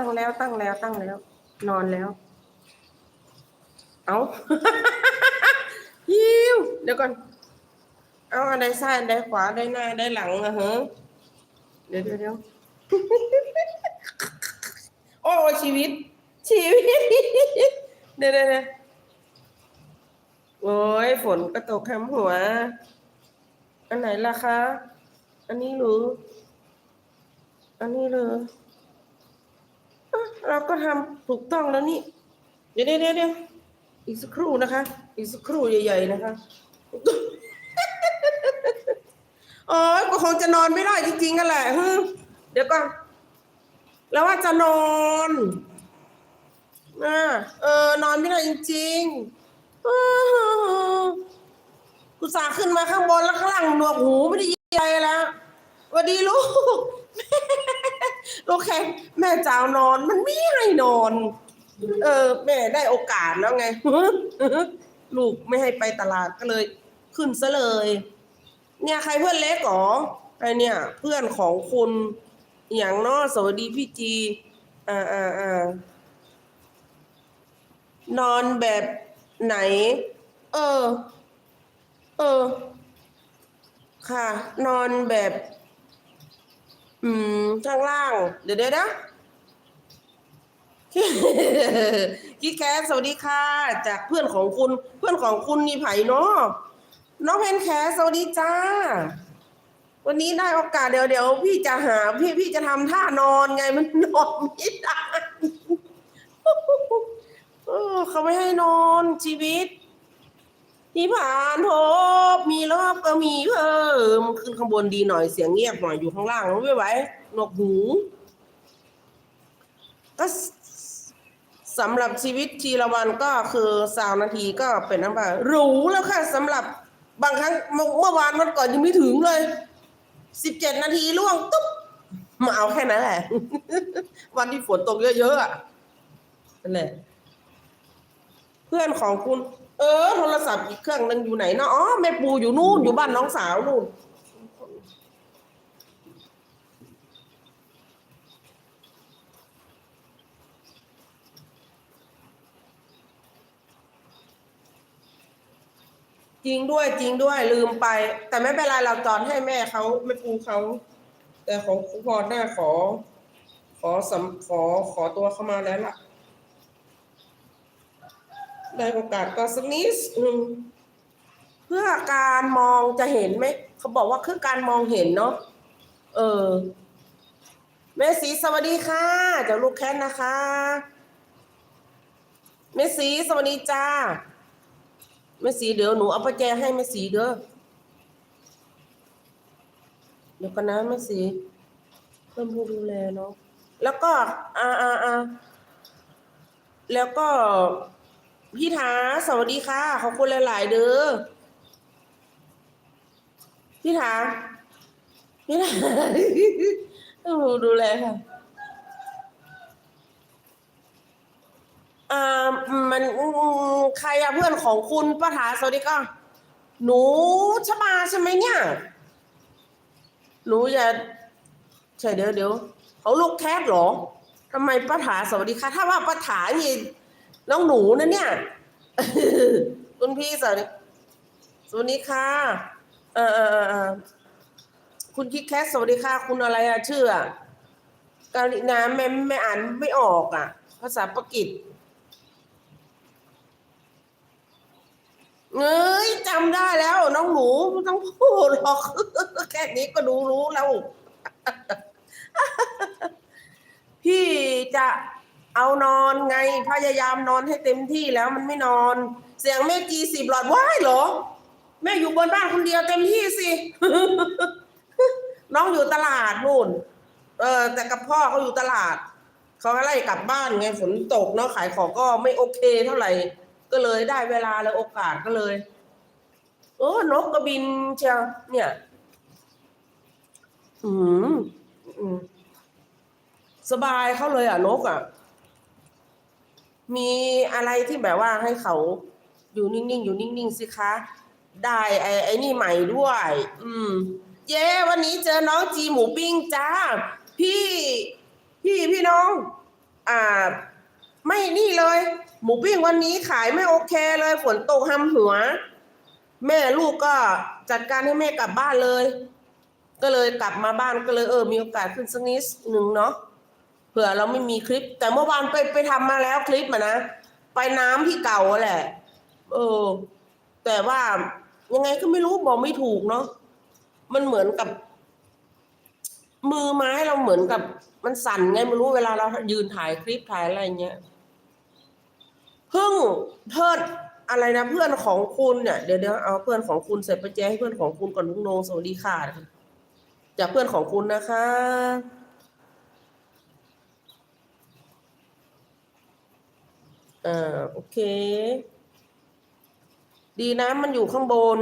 ตั้งแล้วตั้งแล้วตั้งแล้ว นอนแล้ว เอายิวเดี๋ยวก่อน เอาอันใดซ้ายอันใดขวาได้หน้าได้หลังอะเหรอเดี๋ยวเดี๋ยวเดี๋ยวโอ้ชีวิต ชีวิต เดี๋ยวเดี๋ยวโอ้ยฝนก็ตกคำหัว อันไหนล่ะคะ อันนี้หรือ อันนี้เลยอะ เราก็ทำถูกต้องแล้วนี่ เดี๋ยวเดี๋ยวเดี๋ยวอีกสักครู่นะคะ อีกสักครู่ใหญ่ ๆ นะคะโอ้ยก็คงจะนอนไม่ได้จริงๆกันแหละฮึเดี๋ยวก่อนแล้วว่าจะนอนอ่าเออนอนไม่ได้จริงๆกูสาขึ้นมาข้างบนแล้วข้างล่างหนวกหูไม่ได้ยินอะไรแล้วสวัสดีลูก โอเคแม่จะเอานอนมันไม่ให้นอน เออ แม่ได้โอกาสแล้วไงลูกไม่ให้ไปตลาดก็เลย ขึ้นซะเลย เนี่ยใครเพื่อนเล็กหรอไอเนี่ย เพื่อนของคุณอย่างนอสวัสดีพี่จี อ่าอ่าอ่านอนแบบไหน เออ เออ ค่ะ นอนแบบ อืมข้างล่าง เดี๋ยวเดี๋ยวนะพี่แคสสวัสดีค่ะ จากเพื่อนของคุณเพื่อนของคุณนี่ไผ่เนาะน้องเพนแคสสวัสดีจ้า วันนี้ได้โอกาสเดี๋ยวเดี๋ยวพี่จะหาพี่พี่จะทำท่านอนไงมันนอนไม่ได้เขาไม่ให้นอนชีวิต ที่ผ่านพบมีรอบก็มีเพิ่มขึ้นข้างบนดีหน่อยเสียงเงียบหน่อยอยู่ข้างล่างไม่ไหวหนวกหูก็สำหรับชีวิตทีละวันก็คือสาวนาทีก็เป็นน้ำบาหรูแล้วค่ะสำหรับบางครั้งเมื่อวานวันก่อนยังไม่ถึงเลยสิบเจ็ดนาทีล่วงตุ๊บมาเอาแค่นั้นแหละ วันที่ฝนตกเยอะๆอะนั่นแหละเพื่อนของคุณ เออ โทรศัพท์อีกเครื่องนึงอยู่ไหนเนาะอ๋อแม่ปูอยู่นู่นอยู่บ้านน้องสาวนู่นจริงด้วยจริงด้วยลืมไป แต่ไม่เป็นไรเราจอนให้แม่เขาแม่ปูเขา แต่ของครูพรน่าขอ ขอสำขอขอตัวเข้ามาแล้วล่ะ ได้โอกาสก็สักนิดนึงเพื่อการมองจะเห็นไหมเขาบอกว่าคือการมองเห็นเนาะเออแม่สีสวัสดีค่ะจากลูกแคทนะคะแม่สีสวัสดีจ้าแม่สีเดี๋ยวหนูเอาประแจให้แม่สีเด้อเดี๋ยวกันนะแม่สีเพิ่มผู้ดูแลเนาะแล้วก็อ่าอ่าอ่าแล้วก็ พี่ถาสวัสดีค่ะ ขอบคุณหลาย ๆ เด้อพี่ถาพี่ถาต้องดูแลค่ะอ่ามันใครอะเพื่อนของคุณป้าถาสวัสดีก็หนูชบาใช่ไหมเนี่ย หนูอย่าใช่เดี๋ยวเดี๋ยวเขาลูกแคทเหรอทำไมป้าถาสวัสดีค่ะ ถ้าว่าป้าถานี่ น้องหนูนะเนี่ย คุณพี่สวัสดีสวัสดีค่ะเออเออเออคุณคิดแคสสวัสดีค่ะ คุณอะไรอะชื่ออะกาลินาแม่ไม่อ่านไม่ออกอะภาษาปากีสเอ้ยจำได้แล้ว น้องหนูไม่ต้องพูดหรอก แค่นี้ก็ดูรู้แล้ว พี่จะ เอานอนไงพยายามนอนให้เต็มที่แล้วมันไม่นอน เสียงแม่จีสิบหลอดว้ายเหรอ แม่อยู่บนบ้านคนเดียวเต็มที่สิ น้องอยู่ตลาดนู่น เออ แต่กับพ่อเขาอยู่ตลาด เขาไล่กลับบ้านไงฝนตกเนาะขายของก็ไม่โอเคเท่าไหร่ ก็เลยได้เวลาและโอกาสก็เลยโอ้นกกระบินเชียวเนี่ย อืมอืมสบายเขาเลยอะนกอะ มีอะไรที่แบบว่าให้เขาอยู่นิ่งๆอยู่นิ่งๆสิคะ ได้ไอ้ไอ้นี่ใหม่ด้วย อืม เย้วันนี้เจอน้องจีหมูปิ้งจ้า พี่พี่พี่น้อง อ่า ไม่นี่เลย หมูปิ้งวันนี้ขายไม่โอเคเลยฝนตกห้ำหัว แม่ลูกก็จัดการให้แม่กลับบ้านเลย ก็เลยกลับมาบ้านก็เลยเออมีโอกาสขึ้นสักนิดหนึ่งเนาะ เผื่อเราไม่มีคลิป แต่เมื่อวานไปไปทำมาแล้วคลิปอะนะไปน้ำที่เก่าแหละ เออ แต่ว่ายังไงก็ไม่รู้บอกไม่ถูกเนาะมันเหมือนกับ มือไม้เราเหมือนกับ มันสั่นไงไม่รู้เวลาเรายืนถ่ายคลิปถ่ายอะไรเงี้ยเพิ่งเพื่อนอะไรนะเพื่อนของคุณเนี่ยเดี๋ยวเดี๋ยวเอาเพื่อนของคุณเสร็จไปแจ้ให้เพื่อนของคุณก่อนลุงโนงสวัสดีค่ะจากเพื่อนของคุณนะคะ อ่าโอเค ดีนะมันอยู่ข้างบน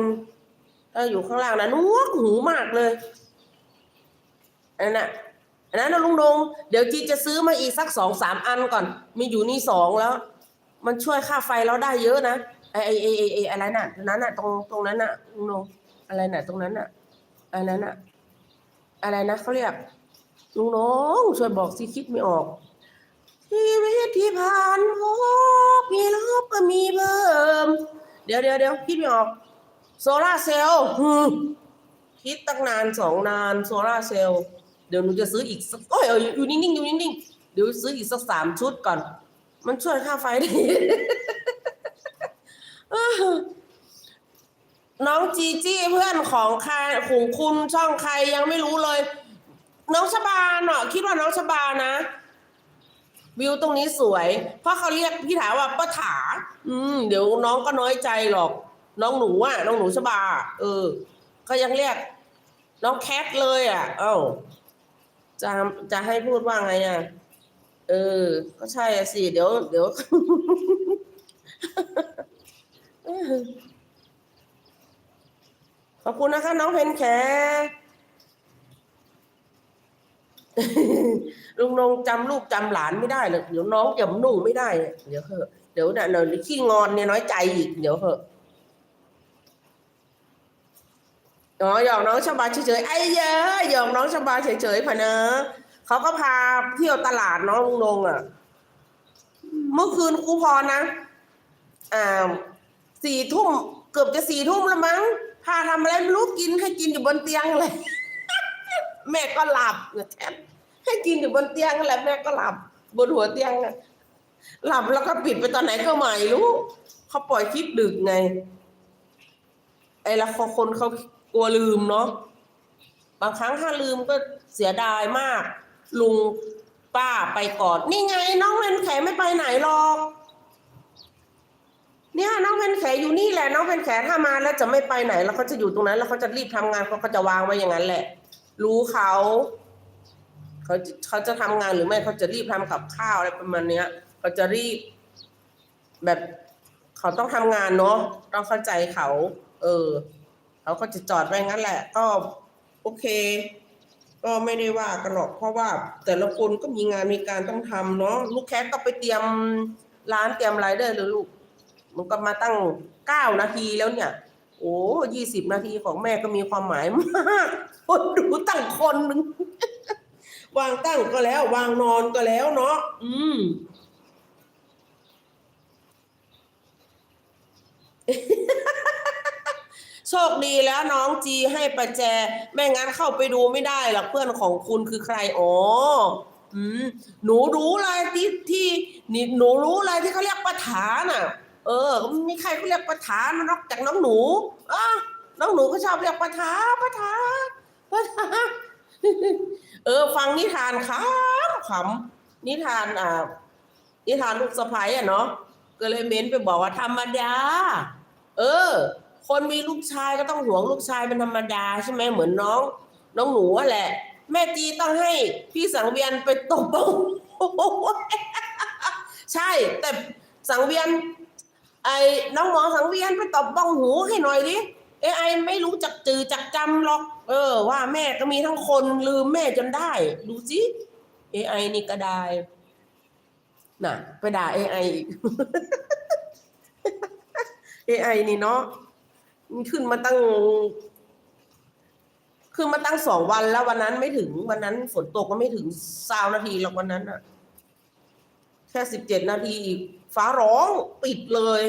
ถ้าอยู่ข้างล่างนะนวกหูมากเลยอันนั้นนะอันนั้นนะลุงดง เดี๋ยวจีจะซื้อมาอีกสักสองสามอันก่อน มีอยู่นี่สองแล้ว มันช่วยค่าไฟเราได้เยอะนะไอไอไอไออะไรน่ะตรงนั้นน่ะ ตรงตรงนั้นน่ะลุงดงอะไรน่ะ ตรงนั้นน่ะอันนั้นน่ะ อะไรนะเขาเรียกลุงน้องช่วยบอกสิคิดไม่ออก ชีวิตที่ผ่านพบมีลบก็มีเพิ่ม เดี๋ยวเดี๋ยวเดี๋ยวคิดไม่ออก โซลาเซลล์คิดตั้งนานสองนานโซลาเซลล์เดี๋ยวหนูจะซื้ออีกสักโอ้ยอยู่นิ่งๆอยู่นิ่งๆเดี๋ยวซื้ออีกสักสามชุดก่อน มันช่วยค่าไฟได้น้องจีจี้เพื่อนของใครของคุณช่องใครยังไม่รู้เลย น้องชบาเนาะคิดว่าน้องชบานะ วิวตรงนี้สวย เพราะเขาเรียกพี่ถาว่าป้าถา อืม เดี๋ยวน้องก็น้อยใจหรอก น้องหนูอะ น้องหนูชบา เออเขายังเรียก น้องแคทเลยอะ เอ้า จะจะให้พูดว่าไงอะ เออ ก็ใช่อะสิ เดี๋ยวเดี๋ยว ขอบคุณนะคะ น้องเพนแค ลุงนงจำลูกจำหลานไม่ได้เลยเดี๋ยวน้องจำนุ่งไม่ได้ เดี๋ยวเหอะเดี๋ยวน่ะเดี๋ยวขี้งอนเนี่ยน้อยใจอีก เดี๋ยวเหอะอ๋อหยอกน้องชบาเฉยๆไอ้เยอะหยอกน้องชบาเฉยๆพะเนอะเขาก็พาเที่ยวตลาดน้องลุงนงอะ เมื่อคืนครูพรนะอ่าสี่ทุ่มเกือบจะสี่ทุ่มแล้วมั้งพาทำอะไรไม่รู้กินให้กินอยู่บนเตียงเลย แม่ก็หลับแทนให้กินอยู่บนเตียงแหละแม่ก็หลับบนหัวเตียงนะหลับแล้วก็ปิดไปตอนไหนก็ไม่รู้เขาปล่อยคลิปดึกไง ไอ้ละคนเขากลัวลืมเนาะบางครั้งถ้าลืมก็เสียดายมาก ลุงป้าไปก่อน นี่ไง น้องเวนแขไม่ไปไหนหรอกเนี่ยน้องเพนแขอยู่นี่แหละ น้องเพนแขถ้ามาแล้วจะไม่ไปไหน แล้วเขาจะอยู่ตรงนั้น แล้วเขาจะรีบทำงานเขาก็จะวางไว้อย่างนั้นแหละ รู้เขาเขาเขาจะทำงานหรือไม่เขาจะรีบทำกับข้าวอะไรประมาณเนี้ยเขาจะรีบ แบบเขาต้องทำงานเนาะต้องเข้าใจเขา เออเขาก็จะจอดไว้งั้นแหละ ก็โอเค ก็ไม่ได้ว่ากันหรอกเพราะว่า แต่ละคนก็มีงานมีการต้องทำเนาะลูกแคทก็ไปเตรียมร้านเตรียมอะไรได้เลยลูก มันก็มาตั้งเก้านาทีแล้วเนี่ย โอ้ยี่สิบนาทีของแม่ก็มีความหมายมาก คนดูตั้งคนหนึ่งวางตั้งก็แล้ว วางนอนก็แล้วเนาะอืมโชคดีแล้วน้องจีให้ประแจ ไม่งั้นเข้าไปดูไม่ได้หรอกเพื่อนของคุณคือใครอ๋ออืมหนูรู้เลยที่ที่นี่หนูรู้เลยที่เขาเรียกประธานอะ เออมีใครเขาเรียกประธานนอกจากน้องหนูอะน้องหนูก็ชอบเรียกประธานประธานประธานเออ ฟังนิทานครับขำนิทานอ่านิทานลูกสะพ้ายอะเนาะก็เลยเม้นไปบอกว่าธรรมดา เออ คนมีลูกชายก็ต้องหวงลูกชายเป็นธรรมดาใช่ไหมเหมือนน้อง น้องหนูแหละ แม่จีต้องให้พี่สังเวียนไปตบเบาใช่ แต่สังเวียน ไอ้น้องหมอสังเวียนไปตบบ้องหูให้หน่อยดิเอไอไม่รู้จักจือจักจำหรอก เออ ว่าแม่ก็มีทั้งคนลืมแม่จนได้ ดูสิเอไอนี่ก็ได้ น่ะ ไปด่าเอไอเอไอนี่เนาะมันขึ้นมาตั้งขึ้นมาตั้งสองวันแล้ววันนั้นไม่ถึงวันนั้นฝนตกก็ไม่ถึงสาวนาทีหรอกวันนั้นอะแค่สิบเจ็ดนาทีอีก ฟ้าร้องปิดเลย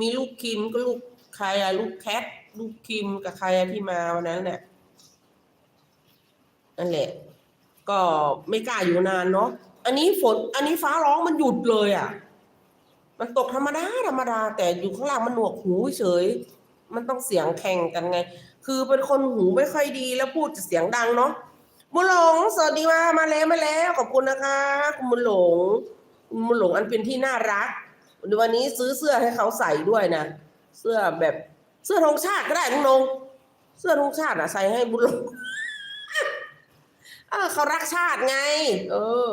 มีลูกคิมก็ลูกใครอะลูกแคทลูกคิมกับใครอะที่มาวันนั้นแหละนั่นแหละ ก็ไม่กล้าอยู่นานเนาะอันนี้ฝน อันนี้ฟ้าร้องมันหยุดเลยอะ่ะ มันตกธรรมดาธรรมดา แต่อยู่ข้างล่างมันหนวกหูเฉย มันต้องเสียงแข่งกันไง คือเป็นคนหูไม่ค่อยดีแล้วพูดจะเสียงดังเนาะบุญหลงสวัสดีมามาแล้วมาแล้วขอบคุณนะคะ คุณบุญหลง หลงอันเป็นที่น่ารัก วันนี้ซื้อเสื้อให้เขาใส่ด้วยนะเสื้อแบบเสื้อธงชาติก็ได้ลุงลงเสื้อธงชาติอะใส่ให้บุญหลงเออเขารักชาติไง เออ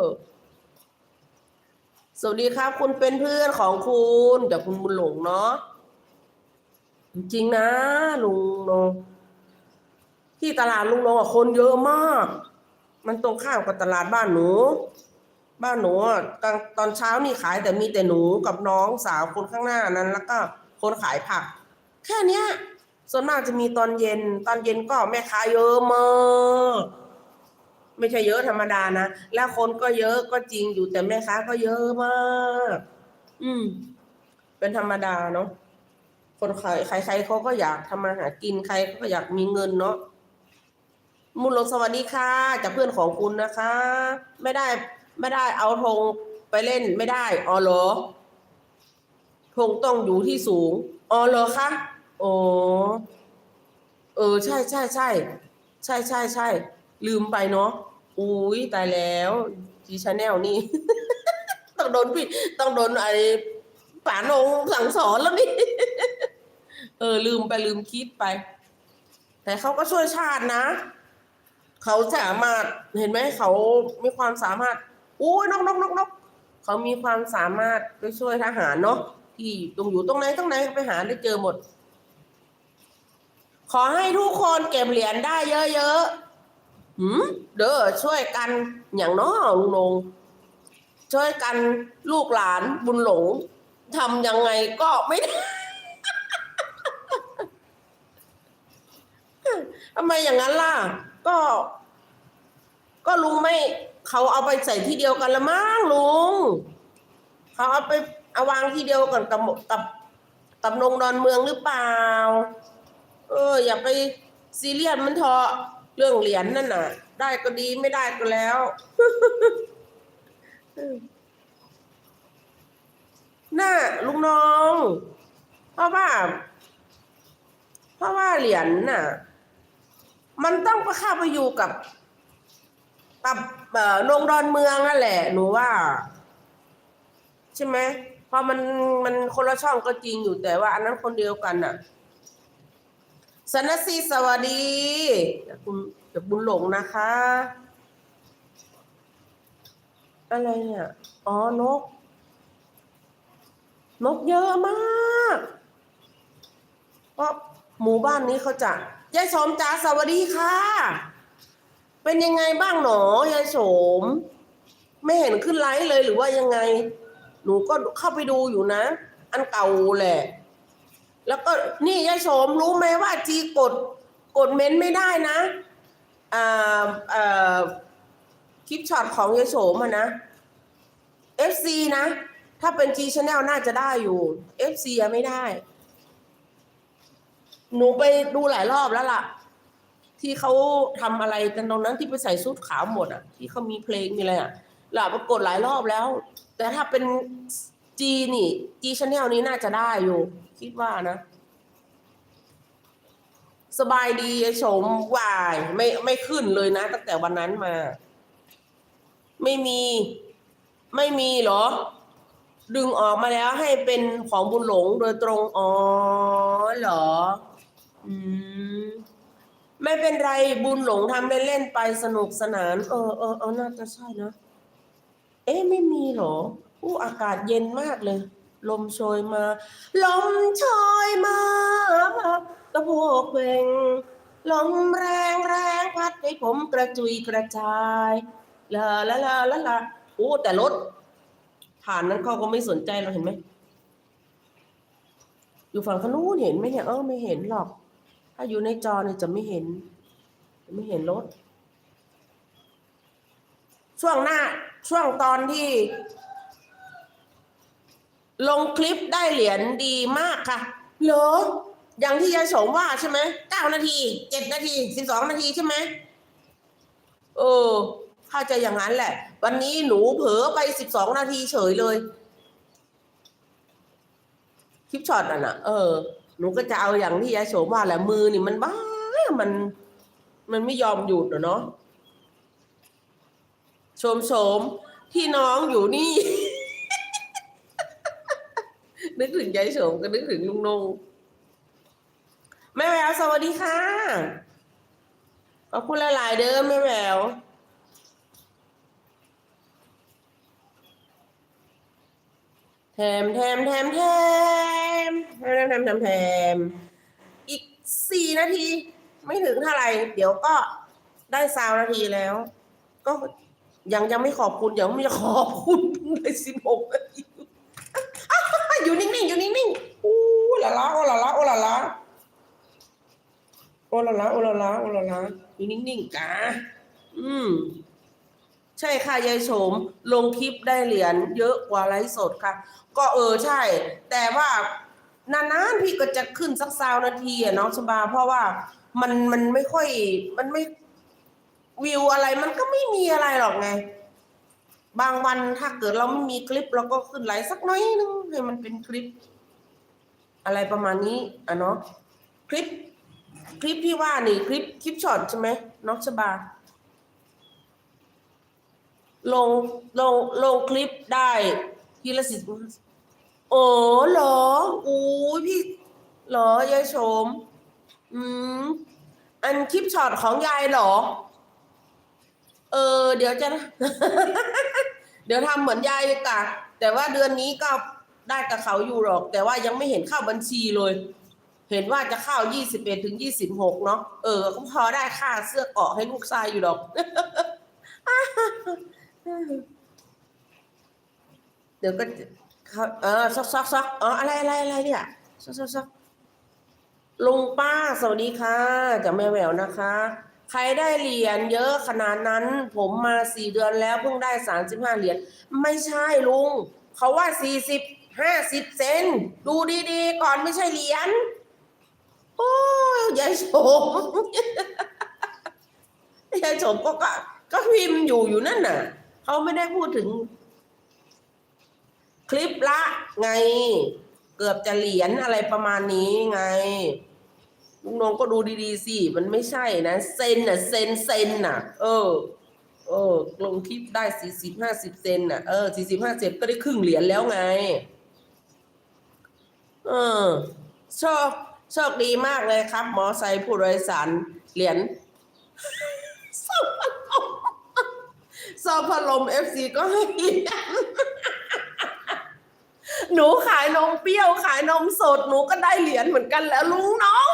สวัสดีครับ คุณเป็นเพื่อนของคุณจากคุณบุญหลงเนาะจริงนะ ลุงโนที่ตลาดลุงโนอะคนเยอะมาก มันตรงข้ามกับตลาดบ้านหนู บ้านหนูอะตอนตอนเช้านี่ขายแต่มีแต่หนูกับน้องสาวคนข้างหน้านั้น แล้วก็คนขายผัก แค่เนี้ย ส่วนมากจะมีตอนเย็น ตอนเย็นก็แม่ค้าเยอะมากไม่ใช่เยอะธรรมดานะ แล้วคนก็เยอะก็จริงอยู่แต่แม่ค้าก็เยอะมาก อืม เป็นธรรมดาเนาะคนขายใครๆเขาก็อยากทำมาหากินใครเขาก็อยากมีเงินเนาะมุลลงสวัสดีค่ะจากเพื่อนของคุณนะคะ ไม่ได้ ไม่ได้เอาธงไปเล่นไม่ได้อ๋อเหรอธงต้องอยู่ที่สูงอ๋อเหรอคะโอ้เออ ใช่ใช่ใช่ใช่ใช่ใช่ลืมไปเนาะอุ้ยตายแล้วจีชาแนลนี่ ต้องโดนพี่ต้องโดนไอ้ป่านงสั่งสอนแล้วนี่ เออ ลืมไปลืมคิดไป แต่เขาก็ช่วยชาตินะ เขาสามารถเห็นไหมเขามีความสามารถ อ้ยนกนกนกนกเขามีความสามารถไปช่วยทหารเนาะที่ตรงอยู่ตรงไหนตรงไหนไปหาได้เจอหมด ขอให้ทุกคนเก็บเหรียญได้เยอะๆหืมเด้อช่วยกันอย่างน้อลุงลงช่วยกันลูกหลานบุญหลงทำยังไงก็ไม่ได้ทำไมอย่างนั้นล่ะ ก็ ก็ลุงไม่ เขาเอาไปใส่ที่เดียวกันละมั้งลุงเขาเอาไปเอาวางที่เดียวกันกับกับกับนงดอนเมืองหรือเปล่า เออ อย่าไปซีเรียสมันเถอะเรื่องเหรียญนั่นน่ะ ได้ก็ดีไม่ได้ก็แล้วน่าลุงน้อง เพราะว่า เพราะว่าเหรียญน่ะ มันต้องไปเข้าไปอยู่กับ กับเอ่อนงดอนเมืองนั่นแหละ หนูว่า ใช่ไหมเพราะมันมันคนละช่องก็จริงอยู่แต่ว่า อันนั้นคนเดียวกันน่ะสนสีสวัสดีจากคุณจากบุญหลงนะคะ อะไรเนี่ยอ๋อนก นกเยอะมาก เพราะหมู่บ้านนี้เขาจะยายสมจ๋าสวัสดีค่ะ เป็นยังไงบ้างหนอยายโสม ไม่เห็นขึ้นไลฟ์เลยหรือว่ายังไง หนูก็เข้าไปดูอยู่นะ อันเก่าแหละ แล้วก็นี่ยายโสมรู้ไหมว่าจีกดกดเม้นไม่ได้นะอ่าอ่าคลิปช็อตของยายโสมอะนะ FC นะ ถ้าเป็น G Channel น่าจะได้อยู่ FC อะไม่ได้ หนูไปดูหลายรอบแล้วล่ะ ที่เขาทำอะไรกันตรงนั้นที่ไปใส่ชุดขาวหมดอะ ที่เขามีเพลงมีอะไรอะหล่ะปรากฏหลายรอบแล้ว แต่ถ้าเป็น G นี่ G Channel นี้น่าจะได้อยู่ คิดว่านะ สบายดีชมวายไม่ไม่ขึ้นเลยนะ ตั้งแต่วันนั้นมา ไม่มี ไม่มีเหรอ ดึงออกมาแล้วให้เป็นของบุญหลงโดยตรง อ๋อเหรอ อืม ไม่เป็นไรบุญหลงทำเล่นๆไปสนุกสนาน เออเออเออน่าจะใช่นะ เอ๊ะไม่มีเหรออู้อากาศเย็นมากเลย ลมโชยมา ลมโชยมากระโพกเพลงลมแรงแรงพัดให้ผมกระจุยกระจายลาลาลาลาลาโอ้แต่รถผ่านนั้นเขาก็ไม่สนใจเราเห็นไหมอยู่ฝั่งขนู้นเห็นไหมเนี่ยเออไม่เห็นหรอก ถ้าอยู่ในจอเนี่ยจะไม่เห็น จะไม่เห็นรถ ช่วงหน้าช่วงตอนที่ ลงคลิปได้เหรียญดีมากค่ะเหรออย่างที่ยายสมว่าใช่ไหมเก้านาทีเจ็ดนาทีสิบสองนาทีใช่ไหมเออถ้าจะอย่างนั้นแหละ วันนี้หนูเผลอไปสิบสองนาทีเฉยเลย คลิปช็อตอะนะเออ หนูก็จะเอาอย่างที่ยายโสมว่าแหละมือนี่มันบ้ามัน มันไม่ยอมหยุดอเนาะโสมโสมที่น้องอยู่นี่ นึกถึงยายโสมก็นึกถึงลุงนงแม่แววสวัสดีค่ะขอบคุณหลายๆเด้อแม่แวว แถมแถมแถมแถมแถมแถมแถมแถมอีกสี่นาที ไม่ถึงเท่าไหร่ เดี๋ยวก็ได้ซาวนาทีแล้ว ก็ยังยังไม่ขอบคุณเดี๋ยวมีขอบคุณเลยสิบหกนาทีอยู่นิ่งๆอยู่นิ่งๆอู้ละละโอละละโอละละโอละละโอละละโอละละอยู่นิ่งๆกะอืม ใช่ค่ะยายโฉมลงคลิปได้เหรียญเยอะกว่าไลฟ์สดค่ะ ก็เออใช่ แต่ว่านานๆพี่ก็จะขึ้นสักซาวนาทีอะน้องชบา เพราะว่ามันมันไม่ค่อยมันไม่วิวอะไรมันก็ไม่มีอะไรหรอกไง บางวันถ้าเกิดเราไม่มีคลิปเราก็ขึ้นไลฟ์สักน้อยนึงให้มันเป็นคลิป อะไรประมาณนี้อะเนาะคลิป คลิปที่ว่านี่คลิปคลิปช็อตใช่ไหมน้องชบา ลงลงลงคลิปได้ทีละสิบโอ้เหรออู้พี่เหรอยายชม อืม อันคลิปช็อตของยายเหรอ เออ เดี๋ยวจะเดี๋ยวทำเหมือนยายเลยกะแต่ว่าเดือนนี้ก็ได้กับเขาอยู่หรอก แต่ว่ายังไม่เห็นเข้าบัญชีเลย เห็นว่าจะเข้ายี่สิบเอ็ดถึงยี่สิบหกเนาะ เออก็พอได้ค่าเสื้อเกาะให้ลูกชายอยู่หรอก เดี๋ยวก็เขาเออซอกซอกซอกอ๋ออะไรอะไรอะไรเนี่ยซอกซอกซอกลุงป้าสวัสดีค่ะจากแม่แววนะคะ ใครได้เหรียญเยอะขนาดนั้น ผมมาสี่เดือนแล้วเพิ่งได้สามสิบห้าเหรียญไม่ใช่ลุง เขาว่าสี่สิบห้าสิบเซนดูดีๆ ก่อนไม่ใช่เหรียญโอ้ยยายโฉมยายโฉมก็ก็ก็พิมพ์อยู่อยู่นั่นน่ะ เขาไม่ได้พูดถึง คลิปละไง เกือบจะเหรียญอะไรประมาณนี้ไงลุงนงก็ดูดีๆสิมันไม่ใช่นะเซนน่ะเซนเซนน่ะ เออ เออลงคลิปได้สี่สิบห้าสิบเซนน่ะเออสี่สิบห้าสิบก็ได้ครึ่งเหรียญแล้วไง เออโชคโชคดีมากเลยครับ หมอไซผู้โดยสารเหรียญสอบพัด ลมสอพัดลมเอฟซีก็ให้เหรียญหนูขายนมเปรี้ยวขายนมสดหนูก็ได้เหรียญเหมือนกันแล้วลุงน้อง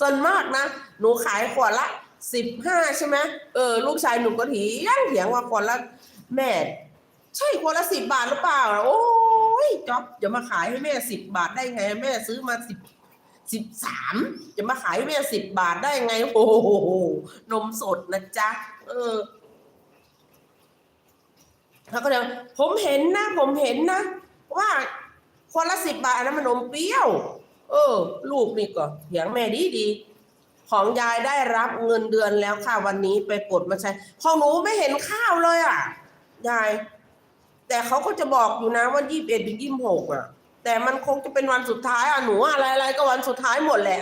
ส่วนมากนะ หนูขายขวดละสิบห้าใช่ไหมเออลูกชายหนูก็เถียงเถียงว่าขวดละแม่ใช่ขวดละสิบบาทหรือเปล่า โอ้ยจ๊อบจะมาขายให้แม่สิบบาทได้ไง แม่ซื้อมาสิบ สิบสามจะมาขายให้แม่สิบบาทได้ไง โอ้โห นมสดนะจ๊ะ เออเขาก็เดี๋ยวผมเห็นนะ ผมเห็นนะ ว่าคนละสิบบาทอันนั้นมันนมเปรี้ยว เออ ลูกนี่ก็เถียงแม่ดีดีของยายได้รับเงินเดือนแล้วค่ะวันนี้ไปกดมาใช้ของหนูไม่เห็นข้าวเลยอะยาย แต่เขาก็จะบอกอยู่นะว่ายี่สิบเอ็ดถึงยี่สิบหกอะ แต่มันคงจะเป็นวันสุดท้ายอะหนูอะไรอะไรๆก็วันสุดท้ายหมดแหละ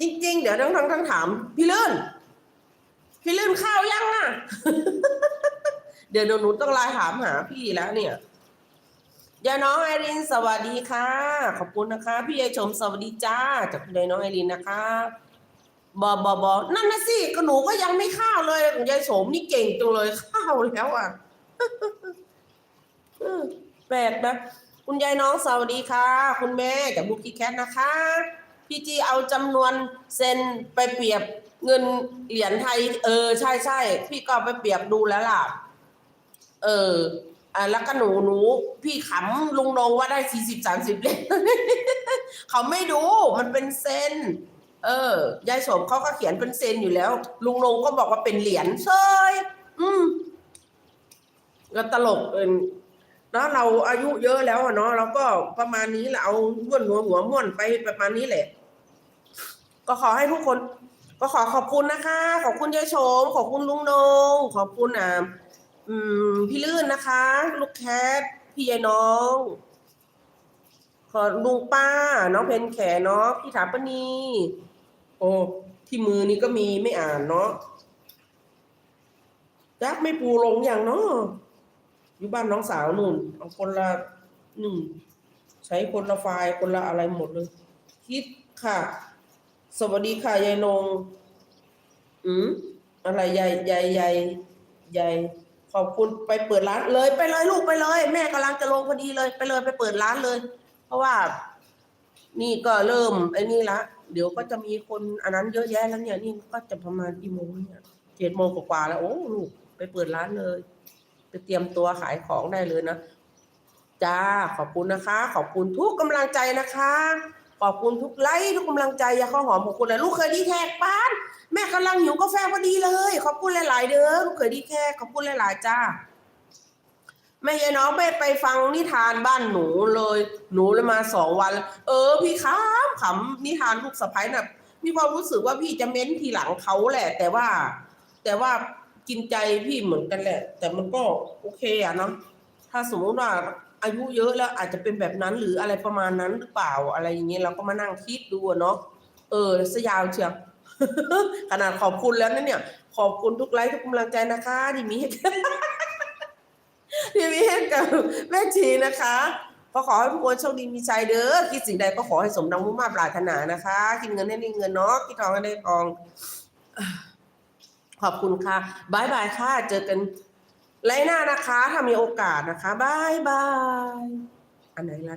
จริง ๆ เดี๋ยวทั้งทั้งทั้งถาม พี่เลื่อนพี่เลื่นข้าวยังอะ เดี๋ยวหนูต้องไลน์ถามหาพี่แล้วเนี่ยยายน้องไอรินสวัสดีค่ะ ขอบคุณนะคะ พี่ยายชมสวัสดีจ้าจากคุณยายน้องไอรินนะคะบอบอบอนั่นนะสิก็หนูก็ยังไม่ข้าวเลยยายโสมนี่เก่งจังเลยข้าวแล้วอะ แปลกนะ คุณยายน้องสวัสดีค่ะ คุณแม่จากบุกี้แคทนะคะ พี่จีเอาจำนวนเซนไปเปรียบเงินเหรียญไทย เออ ใช่ใช่พี่ก็ไปเปรียบดูแล้วล่ะ เอออะแล้วก็หนูหนู พี่ขำลุงนงว่าได้สี่สิบสามสิบเหรียเขาไม่ดูมันเป็นเซนเออยายสมเขาก็เขียนเป็นเซนอยู่แล้ว ลุงลงก็บอกว่าเป็นเหรียญเชยอืม ก็ตลกเออแล้วเราอายุเยอะแล้วอะเนาะเราก็ประมาณนี้แหละเอาม้วนหัวหัวม้วนไปประมาณนี้แหละ ก็ขอให้ทุกคน ก็ขอขอบคุณนะคะ ขอบคุณยายชม ขอบคุณลุงนง ขอบคุณอ่าพี่ลื่นนะคะ ลูกแคทพี่ยายน้อง ขอลุงป้า น้องเพนแขเนาะพี่ถาปนีโอ้ที่มือนี้ก็มีไม่อ่านเนาะแจักไม่ปูลงอย่างเนาะ อยู่บ้านน้องสาวนู่นเอาคนละหนึ่งใช้คนละไฟล์คนละอะไรหมดเลย คิดค่ะ สวัสดีค่ะยายนง อืมอะไรยายยายยายยายขอบคุณไปเปิดร้านเลย ไปเลยลูกไปเลย แม่กำลังจะลงพอดีเลย ไปเลยไปเปิดร้านเลย เพราะว่า นี่ก็เริ่มไอ้นี่ละเดี๋ยวก็จะมีคนอันนั้นเยอะแยะแล้วเนี่ย นี่ก็จะประมาณกี่โมงเนี่ยเจ็ดโมงกว่าแล้วโอ้ลูกไปเปิดร้านเลย ไปเตรียมตัวขายของได้เลยนะจ้าขอบคุณนะคะ ขอบคุณทุกกำลังใจนะคะ ขอบคุณทุกไลค์ทุกกำลังใจอยาข้าวหอมขอบคุณเลยลูกเคยดีแท็กป้านแม่กำลังหิวกาแฟพอดีเลย ขอบคุณหลาย ๆ เด้อลูกเคยดีแท็กขอบคุณหลาย ๆ จ้าแม่ยายน้องไปไปฟังนิทานบ้านหนูเลย หนูเลยมาสองวัน เออ พี่ขำขำนิทานลูกสะพ้ายน่ะมีความรู้สึกว่าพี่จะเม้นทีหลังเขาแหละ แต่ว่า แต่ว่า กินใจพี่เหมือนกันแหละ แต่มันก็โอเคอะเนาะถ้าสมมติว่าอายุเยอะแล้วอาจจะเป็นแบบนั้นหรืออะไรประมาณนั้นหรือเปล่าอะไรอย่างเงี้ยเราก็มานั่งคิดดูเนาะเออสยาวเชียวขนาดขอบคุณแล้วนะเนี่ย ขอบคุณทุกไลค์ทุกกำลังใจนะคะที่มีให้ที่มีให้กับแม่ชีนะคะก็ขอให้ทุกคนโชคดีมีชัยเด้อคิดสิ่งใดก็ขอให้สมดังมุ่งมาปรารถนานะคะคิดเงินให้ได้เงินเนาะคิดทองให้ได้ทอง ขอบคุณค่ะบายบายค่ะ เจอกันไรหน้านะคะ ถ้ามีโอกาสนะคะบายบาย อันไหนล่ะ